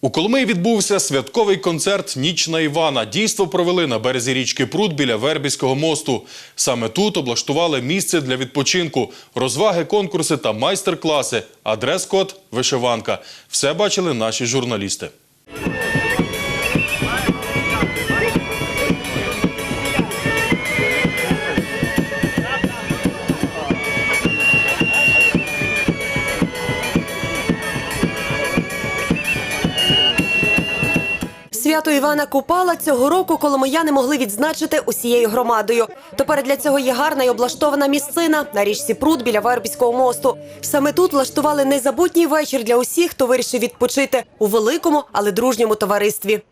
У Коломиї відбувся святковий концерт Ніч на Івана. Дійство провели на березі річки Прут біля Вербіського мосту. Саме тут облаштували місце для відпочинку, розваги, конкурси та майстер-класи. А дрес-код – вишиванка. Все бачили наші журналісти. Свято Івана Купала цього року коломияни могли відзначити усією громадою. Тепер для цього є гарна і облаштована місцина на річці Прут біля Вербівського мосту. Саме тут влаштували незабутній вечір для усіх, хто вирішив відпочити у великому, але дружньому товаристві.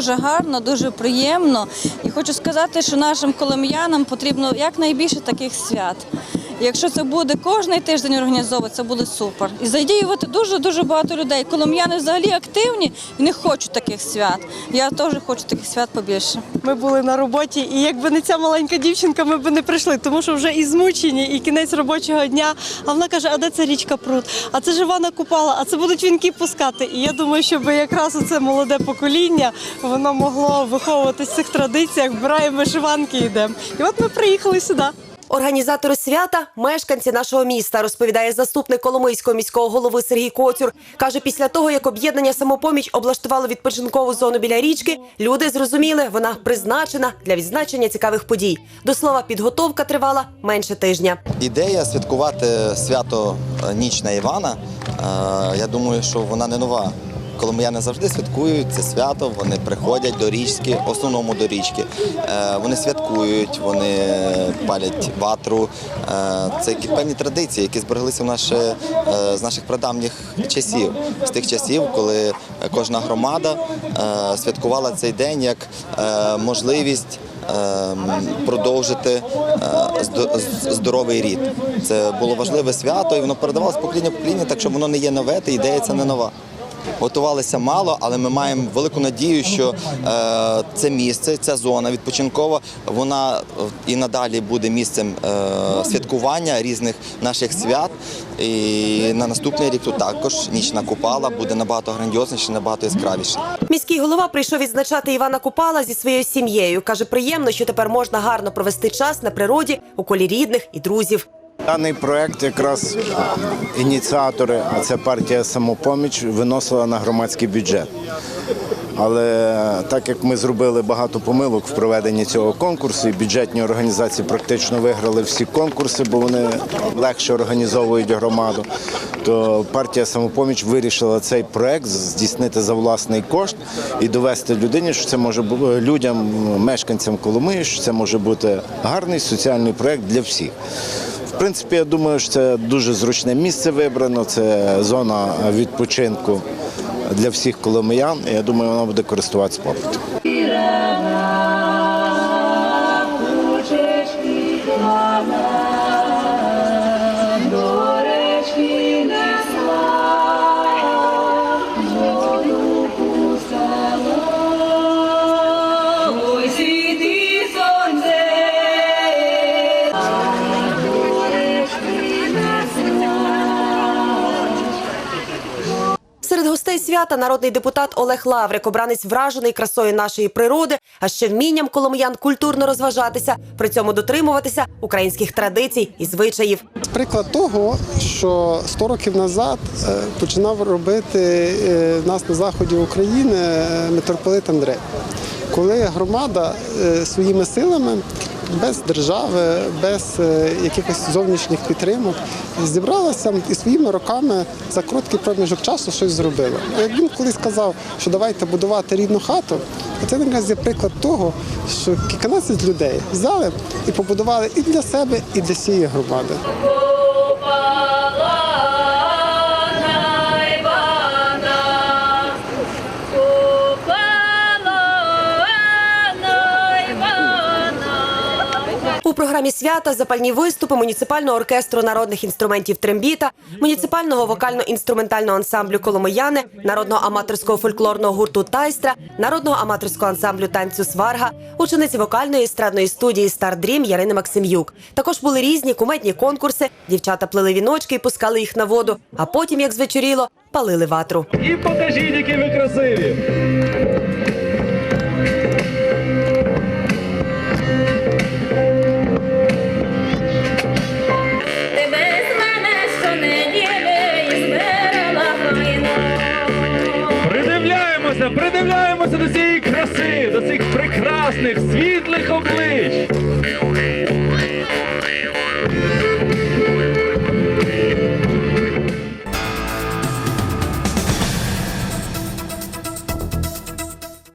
Дуже гарно, дуже приємно. І хочу сказати, що нашим колем'янам потрібно якнайбільше таких свят. Якщо це буде кожний тиждень організовувати, це буде супер. І задіювати дуже дуже багато людей. Коломияни взагалі активні і не хочуть таких свят. Я теж хочу таких свят побільше. Ми були на роботі, і якби не ця маленька дівчинка, ми б не прийшли, тому що вже і змучені, і кінець робочого дня. А вона каже: а де це річка Прут? А це ж Івана Купала, а це будуть вінки пускати. І я думаю, щоб якраз оце молоде покоління воно могло виховуватись в цих традиціях, вбираємо вишиванки йдемо. І от ми приїхали сюди. Організатори свята мешканці нашого міста, розповідає заступник Коломийського міського голови Сергій Коцюр. Каже, після того, як об'єднання самопоміч облаштувало відпочинкову зону біля річки, люди зрозуміли, вона призначена для відзначення цікавих подій. До слова, підготовка тривала менше тижня. Ідея святкувати свято е, Ніч на Івана, е, я думаю, що вона не нова. Коломияни завжди святкують це свято, вони приходять до річки, основному до річки. Е, Вони святкують, вони палять ватру. Е, Це певні традиції, які збереглися в наше, е, з наших прадавніх часів, з тих часів, коли кожна громада святкувала цей день як можливість продовжити здоровий рід. Це було важливе свято, і воно передавалося з покоління покоління, так що воно не є нове, та ідея ця не нова. Готувалися мало, але ми маємо велику надію, що е, це місце, ця зона відпочинкова, вона е, і надалі буде місцем е, святкування різних наших свят. І на наступний рік тут також нічна купала буде набагато грандіозніше, набагато яскравіше. Міський голова прийшов відзначати Івана Купала зі своєю сім'єю. Каже, приємно, що тепер можна гарно провести час на природі у колі рідних і друзів. Даний проект якраз ініціатори, а це партія самопоміч, виносила на громадський бюджет. Але так як ми зробили багато помилок в проведенні цього конкурсу, і бюджетні організації практично виграли всі конкурси, бо вони легше організовують громаду, то партія самопоміч вирішила цей проект здійснити за власний кошт і довести людині, що це може бу- людям, мешканцям Коломиї, що це може бути гарний соціальний проект для всіх. Принципі, я думаю, що це дуже зручне місце вибрано. Це зона відпочинку для всіх коломиян. Я думаю, вона буде користуватися попитом. Свята народний депутат Олег Лаврик, обранець вражений красою нашої природи, а ще вмінням коломиян культурно розважатися, при цьому дотримуватися українських традицій і звичаїв. Приклад того, що 100 років назад е, починав робити е, нас на заході України е, митрополит Андрей. Коли громада своїми силами без держави, без е, якихось зовнішніх підтримок зібралася і своїми руками за короткий проміжок часу щось зробила. Як він колись сказав, що давайте будувати рідну хату, то це якраз є приклад того, що кільканадцять людей взяли і побудували і для себе, і для всієї громади. У програмі свята запальні виступи муніципального оркестру народних інструментів трембіта, муніципального вокально-інструментального ансамблю Коломияни, народного аматорського фольклорного гурту Тайстра, народного аматорського ансамблю танцю Сварга, учениці вокальної естрадної студії Стар Дрім Ярини Максим'юк. Також були різні куметні конкурси. Дівчата плели віночки і пускали їх на воду. А потім, як звечоріло, палили ватру. І покажіть, які ви красиві. Придивляємося, до цієї